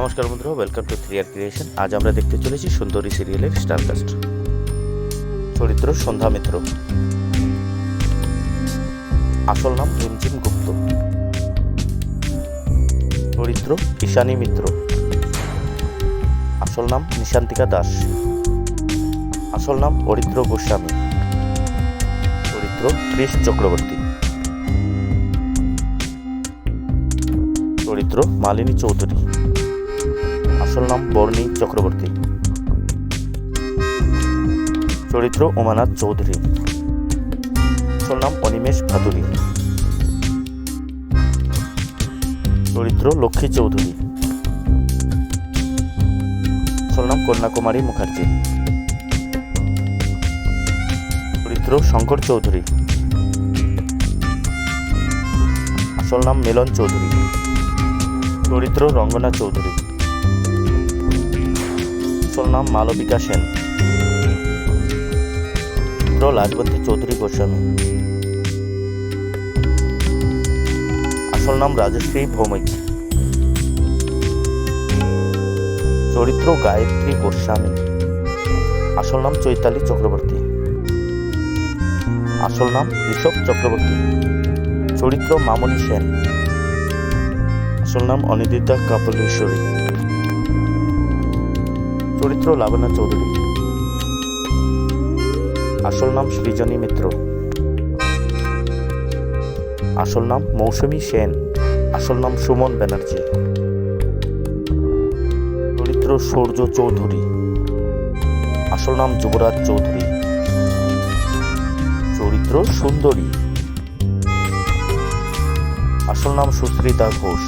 নমস্কার বন্ধুরা welcome to three R creation আজ আমরা দেখতে চলেছি সুন্দরী সিরিয়ালের স্টারকাস্ট চরিত্র সন্ধ্যা মিত্র। আসল নাম রিমঝিম গুপ্ত। চরিত্র ঈশানী মিত্র। আসল নাম নিশান্তিকা দাস। আসল নাম অরিত্র গোস্বামী। চরিত্র ক্রিশ চক্রবর্তী। চরিত্র মালিনী চৌধুরী। আসল নাম বর্ণী চক্রবর্তী। চরিত্র উমানাথ চৌধুরী। আসল নাম অনিমেষ ভাদুরী। চরিত্র লক্ষ্মী চৌধুরী। আসল নাম কন্যাকুমারী মুখার্জি। চরিত্র শঙ্কর চৌধুরী। আসল নাম মিলন চৌধুরী। চরিত্র রঙ্গনা চৌধুরী। আসল নাম মালবিকা সেন। চরিত্র লাজবন্তী চৌধুরী গোস্বামী। আসল নাম রাজশ্রী ভৌমিক। চরিত্র গায়ত্রী গোস্বামী। আসল নাম চৈতালি চক্রবর্তী। আসল নাম ঋষভ চক্রবর্তী। চরিত্র মামনি সেন। আসল নাম অনিদিতা কাপলেশ্বরী। চরিত্র লাবণ্য চৌধুরী। আসল নাম সৃজনী মিত্র। আসল নাম মৌসুমী সেন। আসল নাম সুমন ব্যানার্জি চরিত্র সূর্য চৌধুরী। আসল নাম যুবরাজ চৌধুরী। চরিত্র সুন্দরী। আসল নাম সুস্মিতা ঘোষ।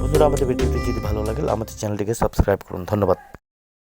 বন্ধুরা, আমাদের ভিডিওটি যদি ভালো লাগে, আমাদের চ্যানেলটিকে সাবস্ক্রাইব করুন। ধন্যবাদ।